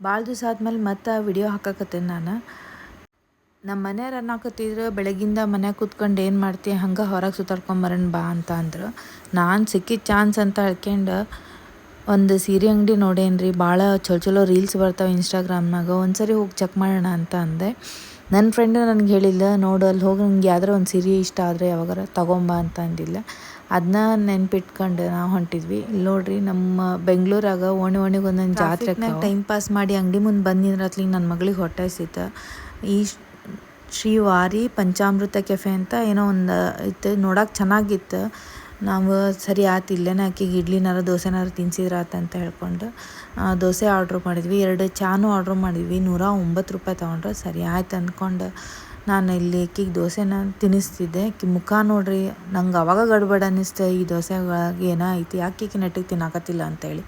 ಭಾಳ ದಿವಸ ಆದ್ಮೇಲೆ ಮತ್ತೆ ವಿಡಿಯೋ ಹಾಕಕತ್ತೇನೆ ನಾನು. ನಮ್ಮ ಮನೆಯವ್ರು ಅನ್ನಕತ್ತಿದ್ರು, ಬೆಳಗಿಂದ ಮನೆ ಕೂತ್ಕೊಂಡು ಏನು ಮಾಡ್ತಿ, ಹಂಗೆ ಹೊರಗೆ ಸುತ್ತಾಡ್ಕೊಂಬರೋಣ ಬಾ ಅಂತ ಅಂದ್ರೆ. ನಾನು ಸಿಕ್ಕಿದ ಚಾನ್ಸ್ ಅಂತ ಹೇಳ್ಕೊಂಡು ಒಂದು ಸೀರೆ ಅಂಗಡಿ ನೋಡೇನಿ ರೀ ಭಾಳ ಚಲೋ ಚಲೋ ರೀಲ್ಸ್ ಬರ್ತಾವೆ ಇನ್ಸ್ಟಾಗ್ರಾಮ್ನಾಗ ಒಂದ್ಸರಿ ಹೋಗಿ ಚೆಕ್ ಮಾಡೋಣ ಅಂತ ಅಂದೆ. ನನ್ನ ಫ್ರೆಂಡ್ ನನಗೆ ಹೇಳಿಲ್ಲ ನೋಡು ಅಲ್ಲಿ ಹೋಗಿ ನಂಗೆ ಯಾವ್ದಾರ ಒಂದು ಸೀರೆ ಇಷ್ಟ ಆದರೆ ಯಾವಾಗಾರ ತಗೊಂಬಾ ಅಂತ ಅಂದಿಲ್ಲ ಅದನ್ನ ನೆನ್ಪಿಟ್ಕೊಂಡು ನಾವು ಹೊಂಟಿದ್ವಿ. ಇಲ್ಲಿ ನೋಡ್ರಿ ನಮ್ಮ ಬೆಂಗಳೂರಾಗ ಓಣಿ ಓಣಿಗೆ ಒಂದೊಂದು ಜಾತ್ರೆ ಟೈಮ್ ಪಾಸ್ ಮಾಡಿ ಅಂಗಡಿ ಮುಂದೆ ಬಂದಿದ್ರತ್ಲಿ ನನ್ನ ಮಗಳಿಗೆ ಹೊಟ್ಟೆ ಹಸಿತ. ಈ ಶ್- ಶ್ರೀ ವಾರಿ ಪಂಚಾಮೃತ ಕೆಫೆ ಅಂತ ಏನೋ ಒಂದು ಇತ್ತು ನೋಡಕ್ಕೆ ಚೆನ್ನಾಗಿತ್ತು. ನಾವು ಸರಿ ಆತು ಇಲ್ಲೇನ ಆಕಿಗೆ ಇಡ್ಲಿನಾರ ದೋಸೆನಾರ ತಿನ್ಸಿದ್ರ ಅಂತ ಹೇಳ್ಕೊಂಡು ದೋಸೆ ಆರ್ಡ್ರ್ ಮಾಡಿದ್ವಿ. ಎರಡು ಚಾನು ಆರ್ಡ್ರ್ ಮಾಡಿದ್ವಿ. ನೂರ ಒಂಬತ್ತು ರೂಪಾಯಿ ತೊಗೊಂಡ್ರು ಸರಿ ಆಯ್ತು ಅಂದ್ಕೊಂಡು ನಾನು ಇಲ್ಲಿ ಅಕ್ಕಿಗೆ ದೋಸೆನ ತಿನ್ನಿಸ್ತಿದ್ದೆ ಅಕ್ಕಿ ಮುಖ ನೋಡ್ರಿ, ನಂಗೆ ಅವಾಗ ಗಡ್ಬಡ ಅನ್ನಿಸ್ತೆ, ಈ ದೋಸೆ ಏನಾಯ್ತು ಯಾಕೆ ಈಕೆ ನೆಟ್ಟಿಗೆ ತಿನ್ನಾಕತ್ತಿಲ್ಲ ಅಂತೇಳಿ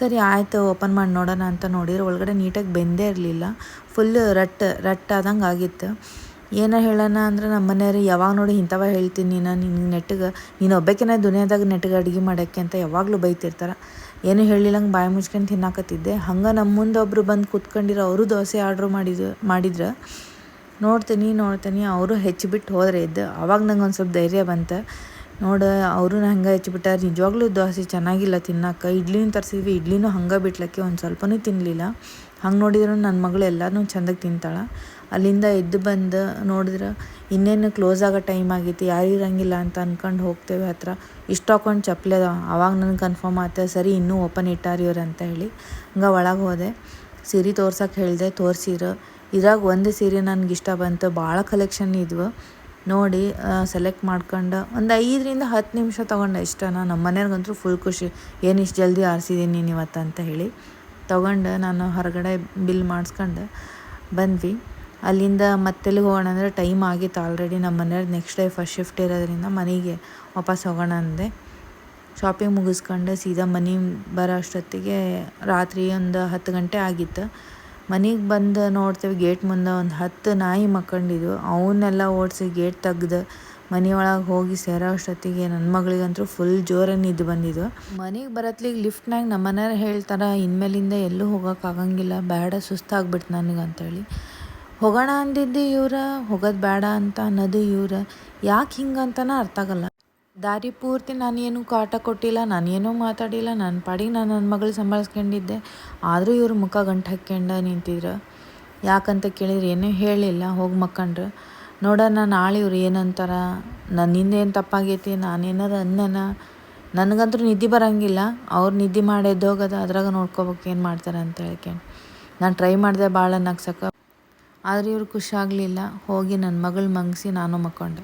ಸರಿ, ಆಯಿತು, ಓಪನ್ ಮಾಡಿ ನೋಡೋಣ ಅಂತ ನೋಡಿದ್ರೆ. ಒಳಗಡೆ ನೀಟಾಗಿ ಬೆಂದೇ ಇರಲಿಲ್ಲ. ಫುಲ್ ರಟ್ ರಟ್ ಆದಂಗೆ ಆಗಿತ್ತು. ಏನೋ ಹೇಳೋಣ ಅಂದ್ರೆ ನಮ್ಮ ಮನೆಯವ್ರು ಯಾವಾಗ ನೋಡಿ ಇಂಥವ ಹೇಳ್ತೀನಿ ನೀನು ನಿನ್ನ ನೆಟ್ಟಿಗೆ, ನೀನು ಒಬ್ಬಾಕಿನ ದುನಿಯಾದಾಗ ನೆಟ್ಟಿಗೆ ಅಡುಗೆ ಮಾಡೋಕ್ಕೆ ಅಂತ ಯಾವಾಗಲೂ ಬೈತಿರ್ತಾರೆ. ಏನು ಹೇಳಿಲ್ಲಂಗೆ ಬಾಯಿ ಮುಚ್ಕೊಂಡು ತಿನ್ನಾಕತ್ತಿದ್ದೆ. ಹಂಗೆ ನಮ್ಮ ಮುಂದೆ ಒಬ್ಬರು ಬಂದು ಕೂತ್ಕೊಂಡಿರೋ ಅವರು ದೋಸೆ ಆರ್ಡ್ರ್ ಮಾಡಿದ್ರು ಮಾಡಿದ್ರು ನೋಡ್ತೀನಿ ನೋಡ್ತೀನಿ. ಅವರು ಹೆಚ್ಚಿಬಿಟ್ಟು ಹೋದ್ರೆ ಇದ್ದು ಅವಾಗ ನಂಗೆ ಒಂದು ಸ್ವಲ್ಪ ಧೈರ್ಯ ಬಂತು. ನೋಡು ಅವರು ಹಂಗೆ ಹೆಚ್ಚಿಬಿಟ್ಟಾರ. ನಿಜವಾಗ್ಲೂ ದೋಸೆ ಚೆನ್ನಾಗಿಲ್ಲ ತಿನ್ನಕ್ಕೆ. ಇಡ್ಲಿನೂ ತರಿಸಿದ್ವಿ, ಇಡ್ಲಿನೂ ಹಂಗೆ ಬಿಟ್ಲಕ್ಕೆ ಒಂದು ಸ್ವಲ್ಪನೂ ತಿನ್ನಲಿಲ್ಲ ಹಂಗೆ ನೋಡಿದ್ರು ನನ್ನ ಮಗಳು ಎಲ್ಲನೂ ಚಂದಾಗಿ ತಿಂತಾಳೆ. ಅಲ್ಲಿಂದ ಎದ್ದು ಬಂದು ನೋಡಿದ್ರೆ, ಇನ್ನೇನು ಕ್ಲೋಸ್ ಆಗೋ ಟೈಮ್ ಆಗೈತಿ, ಯಾರು ಇರಂಗಿಲ್ಲ ಅಂತ ಅನ್ಕೊಂಡು ಹೋಗ್ತೇವೆ ಹತ್ರ. ಇಷ್ಟು ಹಾಕೊಂಡು ಚಪ್ಪಲಿ ಅದ ಅವಾಗ ನನಗೆ ಕನ್ಫರ್ಮ್ ಆಯ್ತು ಸರಿ ಇನ್ನೂ ಓಪನ್ ಇಟ್ಟಾರ ಇವ್ರು ಅಂತ ಹೇಳಿ. ಹಂಗೆ ಒಳಗೆ ಹೋದೆ. ಸಿರಿ ತೋರ್ಸಕ್ಕೆ ಹೇಳಿದೆ, ತೋರಿಸಿರು. ಇದ್ರಾಗ ಒಂದು ಸೀರೆ ನನಗೆ ಇಷ್ಟ ಬಂತು, ಭಾಳ ಕಲೆಕ್ಷನ್ ಇದ್ವು. ನೋಡಿ ಸೆಲೆಕ್ಟ್ ಮಾಡ್ಕೊಂಡು ಒಂದು ಐದರಿಂದ ಹತ್ತು ನಿಮಿಷ ತೊಗೊಂಡೆ ನಾನು ನಮ್ಮ ಮನೆಯವ್ರಿಗಂತೂ ಫುಲ್ ಖುಷಿ. ಏನು ಇಷ್ಟು ಜಲ್ದಿ ಆರಿಸಿದ್ದೀನಿ ನೀನು ಇವತ್ತು ಅಂತ ಹೇಳಿ. ತೊಗೊಂಡು ನಾನು ಹೊರಗಡೆ ಬಿಲ್ ಮಾಡಿಸ್ಕೊಂಡು ಬಂದ್ವಿ. ಅಲ್ಲಿಂದ ಮತ್ತೆಲ್ಲಿಗೆ ಹೋಗೋಣ ಅಂದರೆ ಟೈಮ್ ಆಗಿತ್ತು ಆಲ್ರೆಡಿ ನಮ್ಮ ಮನೆಯವ್ರು ನೆಕ್ಸ್ಟ್ ಡೇ ಫಸ್ಟ್ ಶಿಫ್ಟ್ ಇರೋದ್ರಿಂದ ಮನೆಗೆ ವಾಪಸ್ ಹೋಗೋಣ ಅಂದೆ. ಶಾಪಿಂಗ್ ಮುಗಿಸ್ಕೊಂಡು ಸೀದಾ ಮನೆ ಬರೋ ಅಷ್ಟೊತ್ತಿಗೆ ರಾತ್ರಿ ಒಂದು ಹತ್ತು ಗಂಟೆ ಆಗಿತ್ತು. ಮನೆಗೆ ಬಂದು ನೋಡ್ತೇವೆ ಗೇಟ್ ಮುಂದೆ ಒಂದು ಹತ್ತು ನಾಯಿ ಮಕ್ಕೊಂಡಿದ್ವು. ಅವನ್ನೆಲ್ಲ ಓಡಿಸಿ ಗೇಟ್ ತೆಗ್ದು ಮನೆಯೊಳಗೆ ಹೋಗಿ ಸೇರೋ ಅಷ್ಟೊತ್ತಿಗೆ ನನ್ನ ಮಗಳಿಗಂತೂ ಫುಲ್ ಜೋರ ನಿದ್ದು ಬಂದಿದ್ದು ಮನೆಗೆ ಬರತ್ಲಿಗೆ ಲಿಫ್ಟ್ನಾಗ ನಮ್ಮ ಮನೆಯವ್ರು ಹೇಳ್ತಾರೆ, ಇನ್ಮೇಲಿಂದ ಎಲ್ಲೂ ಹೋಗೋಕ್ಕಾಗಂಗಿಲ್ಲ ಬೇಡ ಸುಸ್ತಾಗ್ಬಿಡ್ತು ನನಗೆ ಅಂತೇಳಿ. ಹೋಗೋಣ ಅಂದಿದ್ದು ಇವ್ರ, ಹೋಗೋದು ಬೇಡ ಅಂತ ಅನ್ನೋದು ಇವ್ರ. ಯಾಕೆ ಹಿಂಗಂತನ ಅರ್ಥ ಆಗಲ್ಲ ದಾರಿ ಪೂರ್ತಿ ನಾನೇನು ಕಾಟ ಕೊಟ್ಟಿಲ್ಲ, ನಾನೇನೂ ಮಾತಾಡಿಲ್ಲ ನನ್ನ ಪಾಡಿಗೆ ನಾನು ನನ್ನ ಮಗಳು ಸಂಭಾಳಿಸ್ಕೊಂಡಿದ್ದೆ. ಆದರೂ ಇವರು ಮುಖ ಗಂಟು ಹಾಕ್ಕೊಂಡು ನಿಂತಿದ್ರು. ಯಾಕಂತ ಕೇಳಿದ್ರೆ ಏನೂ ಹೇಳಿಲ್ಲ ಹೋಗಿ ಮಕ್ಕಂಡ್ರು. ನೋಡೋಣ ನಾಳೆ ಇವ್ರು ಏನಂತಾರ? ನನ್ನಿಂದ ಏನು ತಪ್ಪಾಗೈತಿ? ನಾನೇನಾರು ಅನ್ನನ ನನಗಂತೂ ನಿದ್ದೆ ಬರೋಂಗಿಲ್ಲ. ಅವ್ರು ನಿದ್ದೆ ಮಾಡಿ ಎದ್ದೋಗೋದು, ಅದ್ರಾಗ ನೋಡ್ಕೋಬೇಕು ಏನು ಮಾಡ್ತಾರೆ ಅಂತ ಹೇಳ್ಕೊಂಡು ನಾನು ಟ್ರೈ ಮಾಡಿದೆ ಭಾಳ ನಗ್ಸಕ್ಕೆ ಆದರೆ ಇವ್ರು ಖುಷಿಯಾಗಲಿಲ್ಲ ಹೋಗಿ ನನ್ನ ಮಗಳು ಮಂಗಿಸಿ ನಾನು ಮಕ್ಕೊಂಡೆ.